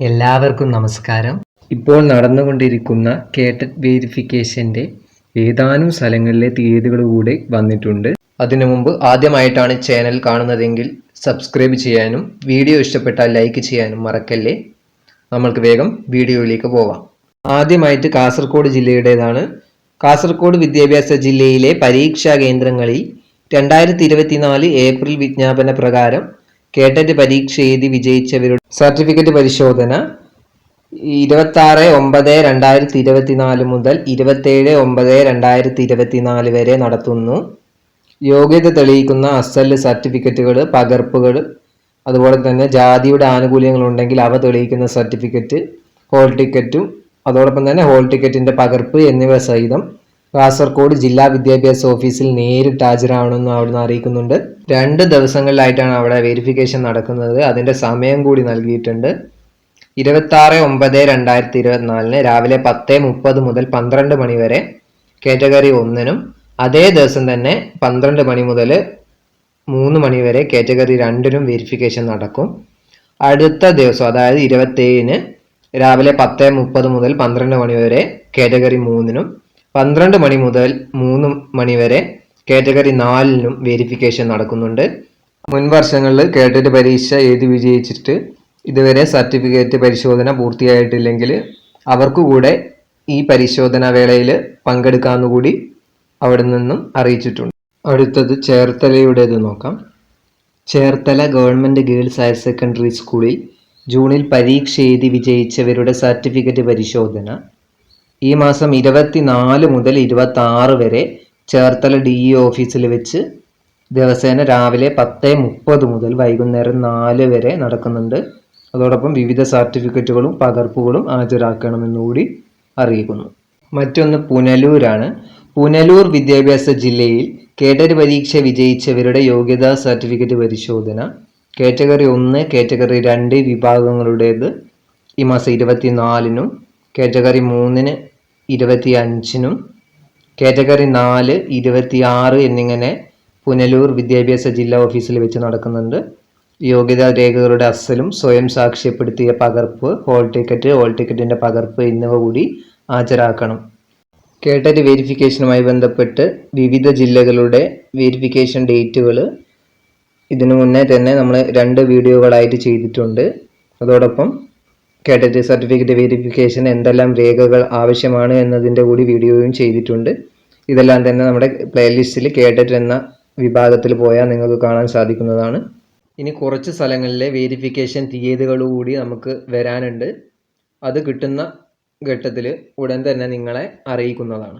എല്ലാവർക്കും നമസ്കാരം. ഇപ്പോൾ നടന്നുകൊണ്ടിരിക്കുന്ന കേട്ടറ്റ് വേരിഫിക്കേഷന്റെ ഏതാനും സ്ഥലങ്ങളിലെ തീയതികൾ കൂടെ വന്നിട്ടുണ്ട്. അതിനു മുമ്പ് ആദ്യമായിട്ടാണ് ചാനൽ കാണുന്നതെങ്കിൽ സബ്സ്ക്രൈബ് ചെയ്യാനും വീഡിയോ ഇഷ്ടപ്പെട്ടാൽ ലൈക്ക് ചെയ്യാനും മറക്കല്ലേ? നമ്മൾക്ക് വേഗം വീഡിയോയിലേക്ക് പോവാം. ആദ്യമായിട്ട് കാസർഗോഡ് ജില്ലയുടേതാണ്. കാസർഗോഡ് വിദ്യാഭ്യാസ ജില്ലയിലെ പരീക്ഷാ കേന്ദ്രങ്ങളിൽ രണ്ടായിരത്തി ഇരുപത്തിനാല് ഏപ്രിൽ വിജ്ഞാപന പ്രകാരം കേട്ടറ്റ് പരീക്ഷ എഴുതി വിജയിച്ചവരുടെ സർട്ടിഫിക്കറ്റ് പരിശോധന ഇരുപത്തി ആറ് ഒമ്പത് രണ്ടായിരത്തി ഇരുപത്തിനാല് മുതൽ ഇരുപത്തേഴ് ഒമ്പത് രണ്ടായിരത്തി ഇരുപത്തിനാല് വരെ നടത്തുന്നു. യോഗ്യത തെളിയിക്കുന്ന അസൽ സർട്ടിഫിക്കറ്റുകൾ പകർപ്പുകൾ അതുപോലെ തന്നെ ജാതിയുടെ ആനുകൂല്യങ്ങൾ ഉണ്ടെങ്കിൽ അവ തെളിയിക്കുന്ന സർട്ടിഫിക്കറ്റ് ഹോൾ ടിക്കറ്റും അതോടൊപ്പം തന്നെ ഹോൾ ടിക്കറ്റിന്റെ പകർപ്പ് എന്നിവ സഹിതം കാസർഗോഡ് ജില്ലാ വിദ്യാഭ്യാസ ഓഫീസിൽ നേരിട്ട് ഹാജരാവണമെന്ന് അവിടുന്ന് അറിയിക്കുന്നുണ്ട്. രണ്ട് ദിവസങ്ങളിലായിട്ടാണ് അവിടെ വെരിഫിക്കേഷൻ നടക്കുന്നത്. അതിന്റെ സമയം കൂടി നൽകിയിട്ടുണ്ട്. ഇരുപത്തി ആറ് ഒമ്പത് രണ്ടായിരത്തി ഇരുപത്തിനാലിന് രാവിലെ പത്ത് മുപ്പത് മുതൽ പന്ത്രണ്ട് മണി വരെ കാറ്റഗറി ഒന്നിനും അതേ ദിവസം തന്നെ പന്ത്രണ്ട് മണി മുതൽ മൂന്ന് മണി വരെ കാറ്റഗറി രണ്ടിനും വെരിഫിക്കേഷൻ നടക്കും. അടുത്ത ദിവസം അതായത് ഇരുപത്തേഴിന് രാവിലെ പത്ത് മുപ്പത് മുതൽ പന്ത്രണ്ട് മണി വരെ കാറ്റഗറി മൂന്നിനും പന്ത്രണ്ട് മണി മുതൽ മൂന്ന് മണി വരെ കാറ്റഗറി നാലിനും വെരിഫിക്കേഷൻ നടക്കുന്നുണ്ട്. മുൻ വർഷങ്ങളിൽ കാറ്റഗറി പരീക്ഷ എഴുതി വിജയിച്ചിട്ട് ഇതുവരെ സർട്ടിഫിക്കറ്റ് പരിശോധന പൂർത്തിയായിട്ടില്ലെങ്കിൽ അവർക്ക് കൂടെ ഈ പരിശോധനാ വേളയിൽ പങ്കെടുക്കാമെന്നുകൂടി അവിടെ നിന്നും അറിയിച്ചിട്ടുണ്ട്. അടുത്തത് ചേർത്തലയുടേത് നോക്കാം. Cherthala government girls higher secondary സ്കൂളിൽ ജൂണിൽ പരീക്ഷ എഴുതി വിജയിച്ചവരുടെ സർട്ടിഫിക്കറ്റ് പരിശോധന ഈ മാസം ഇരുപത്തിനാല് മുതൽ ഇരുപത്തി ആറ് വരെ ചേർത്തല ഡി ഇ ഓഫീസിൽ വെച്ച് ദിവസേന രാവിലെ പത്ത് മുപ്പത് മുതൽ വൈകുന്നേരം നാല് വരെ നടക്കുന്നുണ്ട്. അതോടൊപ്പം വിവിധ സർട്ടിഫിക്കറ്റുകളും പകർപ്പുകളും ഹാജരാക്കണമെന്നുകൂടി അറിയിക്കുന്നു. മറ്റൊന്ന് പുനലൂരാണ്. പുനലൂർ വിദ്യാഭ്യാസ ജില്ലയിൽ കേഡറ്റ് പരീക്ഷ വിജയിച്ചവരുടെ യോഗ്യതാ സർട്ടിഫിക്കറ്റ് പരിശോധന കാറ്റഗറി ഒന്ന് കാറ്റഗറി രണ്ട് വിഭാഗങ്ങളുടേത് ഈ മാസം ഇരുപത്തിനാലിനും കാറ്റഗറി മൂന്നിന് ഇരുപത്തി അഞ്ചിനും കാറ്റഗറി നാല് ഇരുപത്തി ആറ് എന്നിങ്ങനെ പുനലൂർ വിദ്യാഭ്യാസ ജില്ലാ ഓഫീസിൽ വെച്ച് നടക്കുന്നുണ്ട്. യോഗ്യതാ രേഖകളുടെ അസലും സ്വയം സാക്ഷ്യപ്പെടുത്തിയ പകർപ്പ് ഹോൾ ടിക്കറ്റ് ഹോൾ ടിക്കറ്റിന്റെ പകർപ്പ് എന്നിവ കൂടി ഹാജരാക്കണം. കേട്ടറ്റ് വെരിഫിക്കേഷനുമായി ബന്ധപ്പെട്ട് വിവിധ ജില്ലകളുടെ വെരിഫിക്കേഷൻ ഡേറ്റുകൾ ഇതിനു മുന്നേ തന്നെ നമ്മൾ രണ്ട് വീഡിയോകളായിട്ട് ചെയ്തിട്ടുണ്ട്. അതോടൊപ്പം കേട്ടറ്റ് സർട്ടിഫിക്കറ്റ് വെരിഫിക്കേഷൻ എന്തെല്ലാം രേഖകൾ ആവശ്യമാണ് എന്നതിന്റെ കൂടി വീഡിയോയും ചെയ്തിട്ടുണ്ട്. ഇതെല്ലാം തന്നെ നമ്മുടെ പ്ലേലിസ്റ്റിൽ കേഡറ്റ് എന്ന വിഭാഗത്തിൽ പോയാൽ നിങ്ങൾക്ക് കാണാൻ സാധിക്കുന്നതാണ്. ഇനി കുറച്ച് സ്ഥലങ്ങളിലെ വേരിഫിക്കേഷൻ തീയതികൾ കൂടി നമുക്ക് വരാനുണ്ട്. അത് കിട്ടുന്ന ഘട്ടത്തിൽ ഉടൻ തന്നെ നിങ്ങളെ അറിയിക്കുന്നതാണ്.